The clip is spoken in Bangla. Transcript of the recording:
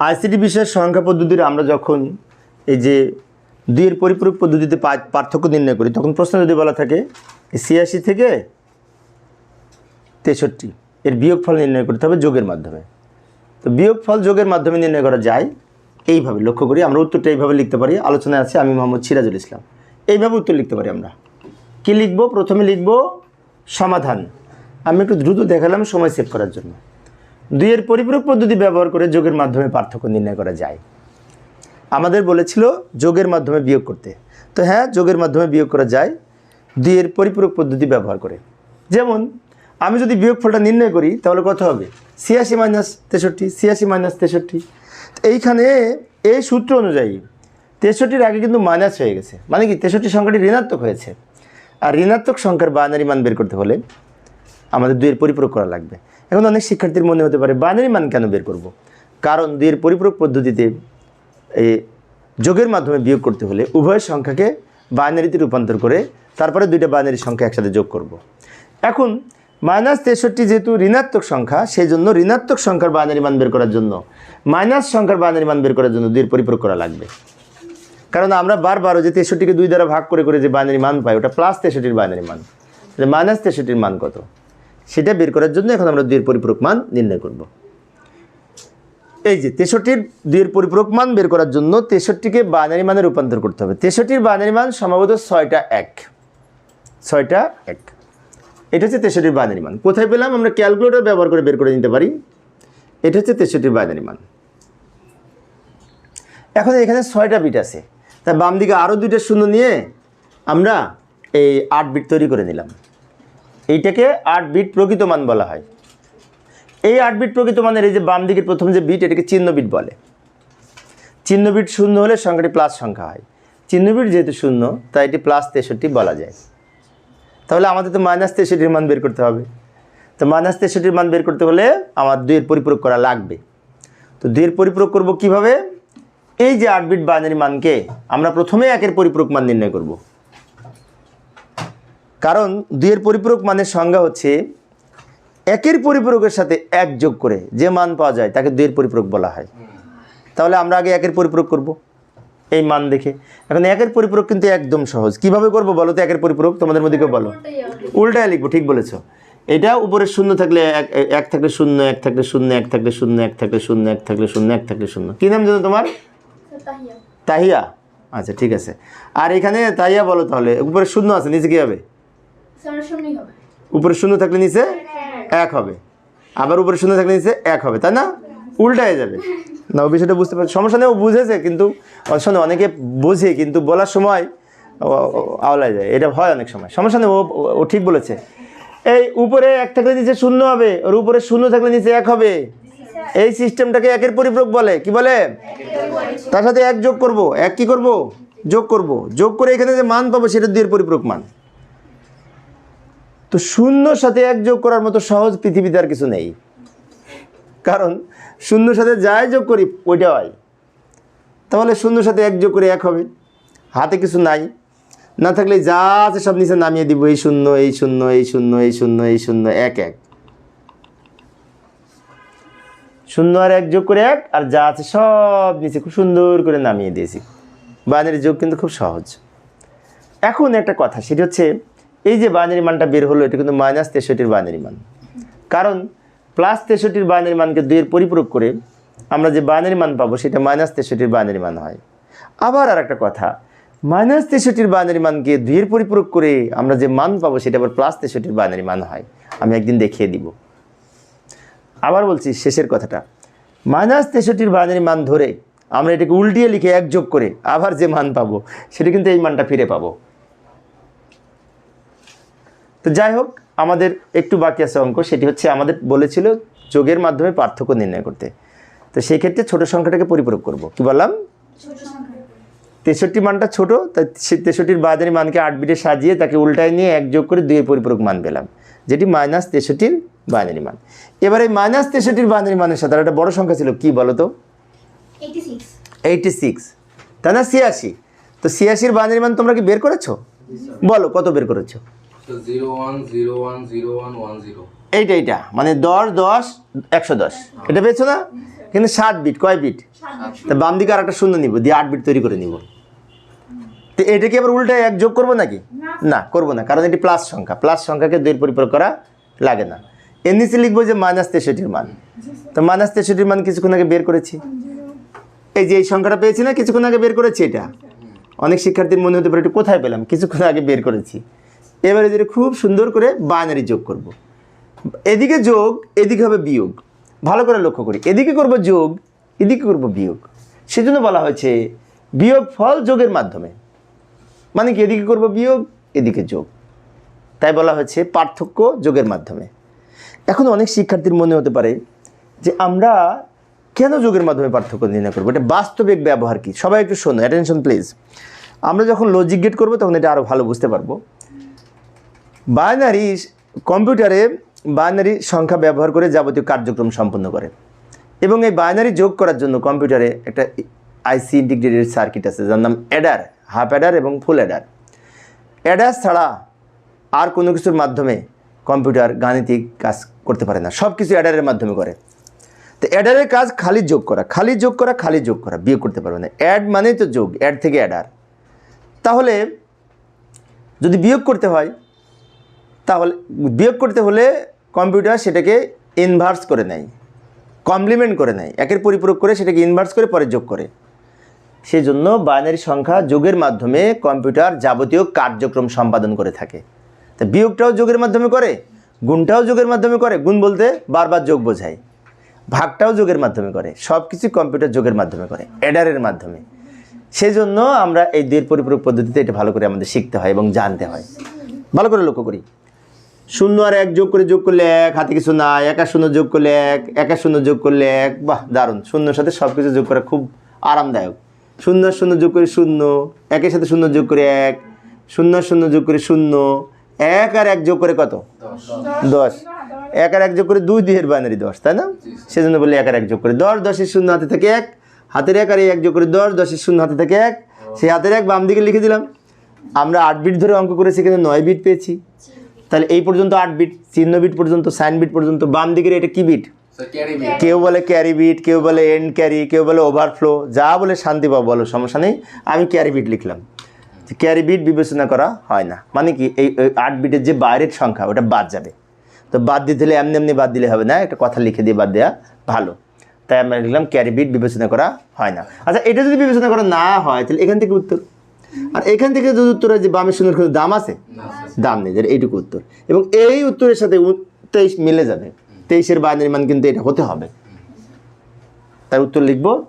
আইসিটি বিষয়ের সংখ্যা পদ্ধতির আমরা যখন এই যে দুইয়ের পরিপূরক পদ্ধতিতে পার্থক্য নির্ণয় করি, তখন প্রশ্ন যদি বলা থাকে ছিয়াশি থেকে তেষট্টি এর বিয়োগফল নির্ণয় করতে হবে যোগের মাধ্যমে। তো বিয়োগফল যোগের মাধ্যমে নির্ণয় করা যায় এইভাবে, লক্ষ্য করি আমরা উত্তরটা এইভাবে লিখতে পারি। আলোচনায় আছে আমি মোহাম্মদ সিরাজুল ইসলাম। এইভাবে উত্তর লিখতে পারি আমরা। কি লিখব? প্রথমে লিখব সমাধান। আমি একটু দ্রুত দেখালাম সময় সেভ করার জন্য। দুইয়ের পরিপূরক পদ্ধতি ব্যবহার করে যোগের মাধ্যমে পার্থক্য নির্ণয় করা যায়। আমাদের বলেছিল যোগের মাধ্যমে বিয়োগ করতে। তো হ্যাঁ যোগের মাধ্যমে বিয়োগ করা যায় দুইয়ের পরিপূরক পদ্ধতি ব্যবহার করে। যেমন, আমি যদি বিয়োগফলটা নির্ণয় করি, তাহলে কত হবে? ছিয়াশি মাইনাস তেষট্টি, ছিয়াশি মাইনাস তেষট্টি। এইখানে এই সূত্র অনুযায়ী তেষট্টির আগে কিন্তু মাইনাস হয়ে গেছে। মানে কি? তেষট্টি সংখ্যাটি ঋণাত্মক হয়েছে। আর ঋণাত্মক সংখ্যার বাইনারি মান বের করতে হলে আমাদের দুইয়ের পরিপূরক করা লাগবে। এখন অনেক শিক্ষার্থীর মনে হতে পারে বাইনারি মান কেন বের করব? কারণ দুইয়ের পরিপূরক পদ্ধতিতে এই যোগের মাধ্যমে বিয়োগ করতে হলে উভয় সংখ্যাকে বাইনারিতে রূপান্তর করে তারপরে দুইটা বাইনারি সংখ্যা একসাথে যোগ করব। এখন মাইনাস তেষট্টি যেহেতু ঋণাত্মক সংখ্যা সেই জন্য ঋণাত্মক সংখ্যার বাইনারি মান বের করার জন্য মাইনাস সংখ্যার বাইনারি মান বের করার জন্য দুইয়ের পরিপূরক করা লাগবে। কারণ আমরা বারবার ওই যে তেষট্টিকে দুই দ্বারা ভাগ করে করে যে বাইনারি মান পাই, ওটা প্লাস তেষট্টির বাইনারি মান। তাহলে মাইনাস তেষট্টির মান কত? সেটা বের করার জন্য এখন আমরা দুইয়ের পরিপূরক মান নির্ণয় করব। এই যে তেষট্টির দুইয়ের পরিপূরক মান বের করার জন্য তেষট্টিকে বাইনারি মানে রূপান্তর করতে হবে। তেষট্টির বাইনারি মান সম্ভবত ছয়টা এক। ছয়টা এক। এটা হচ্ছে তেষট্টির বাইনারি মান। কোথায় পেলাম? আমরা ক্যালকুলেটর ব্যবহার করে বের করে নিতে পারি। এটা হচ্ছে তেষট্টির বাইনারি মান। এখন এখানে ছয়টা বিট আছে। তাই বাম দিকে আরও দুইটা শূন্য নিয়ে আমরা এই আট বিট তৈরি করে নিলাম। এইটাকে আট বিট প্রকৃত মান বলা হয়। এই আট বিট প্রকৃত মানের এই যে বাম দিকের প্রথম যে বিট, এটাকে চিহ্ন বিট বলে। চিহ্ন বিট শূন্য হলে সংখ্যাটি প্লাস সংখ্যা হয়। চিহ্ন বিট যেহেতু শূন্য, তাই এটি প্লাস তেষট্টি বলা যায়। তাহলে আমাদের তো মাইনাস তেষট্টির মান বের করতে হবে। তো মাইনাস তেষট্টির মান বের করতে হলে আমার দুইয়ের পরিপূরক করা লাগবে। তো দুইয়ের পরিপূরক করব কীভাবে? এই যে আট বিট বাইনারি মানকে আমরা প্রথমে একের পরিপূরক মান নির্ণয় করব। কারণ দুইয়ের পরিপূরক মানের সংজ্ঞা হচ্ছে একের পরিপূরকের সাথে এক যোগ করে যে মান পাওয়া যায় তাকে দুইয়ের পরিপূরক বলা হয়। তাহলে আমরা আগে একের পরিপূরক করব এই মান দেখে। এখন একের পরিপূরক কিন্তু একদম সহজ। কীভাবে করব বলো তো একের পরিপূরক? তোমাদের মধ্যে কেউ বলো। উল্টায় লিখব ঠিক বলেছ। এটা উপরে শূন্য থাকলে এক এক থাকলে শূন্য এক থাকলে শূন্য এক থাকলে শূন্য এক থাকলে শূন্য এক থাকলে শূন্য এক থাকলে শূন্য। কী নাম জানো তোমার? তাহিয়া। তাহিয়া। আচ্ছা ঠিক আছে। আর এখানে তাহিয়া বলো তাহলে। উপরে শূন্য আছে নিচে কী হবে? উপরে শূন্য থাকলে নিচে এক হবে। আবার উপরে শূন্য থাকলে নিচে এক হবে, তাই না? উল্টায় যাবে। না, ও বিষয়টা বুঝতে পারছি। সমস্যা নেই, ও বুঝেছে, কিন্তু শোনো, অনেকে বোঝে, কিন্তু বলার সময় আওলায় যায়। এটা হয় অনেক সময়। সমস্যা নেই, ও ঠিক বলেছে। এই উপরে এক থাকলে নিচে শূন্য হবে ওর উপরে শূন্য থাকলে নিচে এক হবে। এই সিস্টেমটাকে একের পরিপূরক বলে। কি বলে? তার সাথে এক যোগ করব। এক কি করব? যোগ করব। যোগ করে এখানে যে মান পাবো, সেটা দুইয়ের পরিপূরক মান। তো শূন্যর সাথে এক যোগ করার মতো সহজ পৃথিবীতে আর কিছু নেই। কারণ শূন্যর সাথে যাই যোগ করি, ওইটা হয়। তাহলে শূন্যর সাথে এক যোগ করে এক হবে। হাতে কিছু নাই। না থাকলে যা আছে সব নিচে নামিয়ে দিব, এই শূন্য এই শূন্য এই শূন্য এই শূন্য এই শূন্য, এক এক। শূন্য আর এক যোগ করে এক, আর যা আছে সব নিচে খুব সুন্দর করে নামিয়ে দিয়েছি। বাইনারি যোগ কিন্তু খুব সহজ। এখন একটা কথা, সেটি হচ্ছে এই যে বাইনারি মানটা বের হলো, এটা কিন্তু মাইনাস তেষট্টির বাইনারি মান। কারণ প্লাস তেষট্টির বাইনারি মানকে দুইয়ের পরিপূরক করে আমরা যে বাইনারি মান পাবো, সেটা মাইনাস তেষট্টির বাইনারি মান হয়। আবার আর একটা কথা মাইনাস তেষট্টির বাইনারি মানকে দুইয়ের পরিপূরক করে আমরা যে মান পাবো, সেটা আবার প্লাস তেষট্টির বাইনারি মান হয়। আমি একদিন দেখিয়ে দিব। আবার বলছি, শেষের কথাটা। মাইনাস তেষট্টির বাইনারি মান ধরে আমরা এটাকে উল্টিয়ে লিখে এক যোগ করে আবার যে মান পাবো, সেটা কিন্তু এই মানটা ফিরে পাবো। তো যাই হোক আমাদের একটু বাকি আছে অঙ্ক সেটি হচ্ছে আমাদের বলেছিল যোগের মাধ্যমে পার্থক্য নির্ণয় করতে। তো সেই ক্ষেত্রে ছোট সংখ্যাটাকে পরিপূরক করব। কি বললাম? তেষট্টি মানটা ছোট তাই সে তেষট্টির বাজারি মানকে আট বিটে সাজিয়ে তাকে উল্টায় নিয়ে এক যোগ করে দুইয়ের পরিপূরক মান পেলাম যেটি মাইনাস তেষট্টির বাইনারি মান। এবার এই মাইনাস তেষট্টির বাইনারি মানের সাথে একটা বড় সংখ্যা ছিল কি বলো তো? এইটি সিক্স এইটি সিক্স তাই না? ছিয়াশি। তো ছিয়াশির বাইনারি মান তোমরা কি বের করেছ? বলো কত বের করেছ? এইটা এইটা। মানে দশ দশ, একশো দশ। এটা পেয়েছ না? কিন্তু সাত বিট কয় বিট তা বাম দিকে আর একটা শূন্য নিব, দিয়ে আট বিট তৈরি করে নিব। তো এটাকে আবার উল্টে এক যোগ করব নাকি? না, করব না, কারণ এটি প্লাস সংখ্যা। প্লাস সংখ্যাকে দুইয়ের পরিপূরক করা লাগে না। এর নিচে লিখব যে মাইনাস তেষট্টির মান। তো মাইনাস তেষট্টির মান কিছুক্ষণ আগে বের করেছি। এই যে এই সংখ্যাটা পেয়েছি না, কিছুক্ষণ আগে বের করেছি এটা? অনেক শিক্ষার্থীর মনে হতে পারে, এটা কোথায় পেলাম? কিছুক্ষণ আগে বের করেছি। এবারে যেটা খুব সুন্দর করে বাইনারি যোগ করব। এদিকে যোগ, এদিকে হবে বিয়োগ। ভালো করে লক্ষ্য করি। এদিকে করব যোগ, এদিকে করব বিয়োগ। সেজন্য বলা হয়েছে বিয়োগ ফল যোগের মাধ্যমে। মানে কি এদিকে করব বিয়োগ, এদিকে যোগ। তাই বলা হয়েছে পার্থক্য যোগের মাধ্যমে। এখন অনেক শিক্ষার্থীর মনে হতে পারে যে আমরা কেন যোগের মাধ্যমে পার্থক্য নির্ণয় করব? এটা বাস্তবিক ব্যবহার কি? সবাই একটু শোনো অ্যাটেনশন প্লিজ আমরা যখন লজিক গেট করব, তখন এটা আরও ভালো বুঝতে পারব। বাইনারি কম্পিউটারে বাইনারি সংখ্যা ব্যবহার করে যাবতীয় কার্যক্রম সম্পন্ন করে। এবং এই বাইনারি যোগ করার জন্য কম্পিউটারে একটা আইসি ইন্টিগ্রেটেড সার্কিট আছে, যার নাম অ্যাডার হাফ অ্যাডার এবং ফুল অ্যাডার অ্যাডার ছাড়া আর কোনো কিছুর মাধ্যমে কম্পিউটার গাণিতিক কাজ করতে পারে না সব কিছু অ্যাডারের মাধ্যমে করে। তো অ্যাডারের কাজ খালি যোগ করা, খালি যোগ করা, খালি যোগ করা, বিয়োগ করতে পারবে না। অ্যাড মানেই তো যোগ অ্যাড থেকে অ্যাডার তাহলে যদি বিয়োগ করতে হয় তাহলে বিয়োগ করতে হলে কম্পিউটার সেটাকে ইনভার্স করে নেয় কমপ্লিমেন্ট করে নেয়। একের পরিপূরক করে সেটাকে ইনভার্স করে পরে যোগ করে। সেই জন্য বাইনারি সংখ্যা যোগের মাধ্যমে কম্পিউটার যাবতীয় কার্যক্রম সম্পাদন করে থাকে। তা বিয়োগটাও যোগের মাধ্যমে করে, গুণটাও যোগের মাধ্যমে করে, গুণ বলতে বারবার যোগ বোঝায়। ভাগটাও যোগের মাধ্যমে করে সব কিছু কম্পিউটার যোগের মাধ্যমে করে অ্যাডারের মাধ্যমে। সেই জন্য আমরা এই দুয়ের পরিপূরক পদ্ধতিতে এটা ভালো করে আমাদের শিখতে হয় এবং জানতে হয়। ভালো করে লক্ষ্য করি। শূন্য আর এক যোগ করে যোগ করলে এক হাতে কিছু না একা শূন্য যোগ করলে এক একা শূন্য যোগ করলে এক। বাহ দারুণ। শূন্যর সাথে সব কিছু যোগ করা খুব আরামদায়ক। শূন্য শূন্য যোগ করে শূন্য একের সাথে শূন্য যোগ করে এক। শূন্য শূন্য যোগ করে শূন্য এক আর এক যোগ করে কত? দশ। এক আর এক যোগ করে দুই দুইয়ের বাইনারি দশ তাই না? সেজন্য বলে এক আর এক যোগ করে দশ দশের শূন্য হাতে থেকে এক। হাতের এক আর এক যোগ করে দশ দশের শূন্য হাতে থেকে এক। সেই হাতের এক বাম দিকে লিখে দিলাম। আমরা আট বিট ধরে অঙ্ক করেছি কিন্তু নয় বিট পেয়েছি। তাহলে এই পর্যন্ত আট বিট চিহ্ন বিট পর্যন্ত সাইন বিট পর্যন্ত বাম দিকের এটা কি বিট কেউ বলে ক্যারি বিট কেউ বলে এন্ড ক্যারি কেউ বলে ওভারফ্লো যা বলে শান্তি পাবো বলো সমস্যা নেই। আমি ক্যারি বিট লিখলাম। ক্যারি বিট বিবেচনা করা হয় না। মানে কি এই এই আট বিটের যে বাইরের সংখ্যা ওটা বাদ যাবে। তো বাদ দিতে হলে এমনি এমনি বাদ দিলে হবে না একটা কথা লিখে দিয়ে বাদ দেওয়া ভালো। তাই আমরা লিখলাম ক্যারি বিট বিবেচনা করা হয় না। আচ্ছা এটা যদি বিবেচনা করা না হয় তাহলে এখান থেকে উত্তর আর এখান থেকে যদি উত্তর হয় যে বামের সুন্দর কিন্তু দাম আছে? দাম নেই এইটুকু উত্তর। এবং এই উত্তরের সাথে তেইশ মিলে যাবে। তেইশের বাইনারি মান কিন্তু এটা হতে হবে। তার উত্তর লিখব?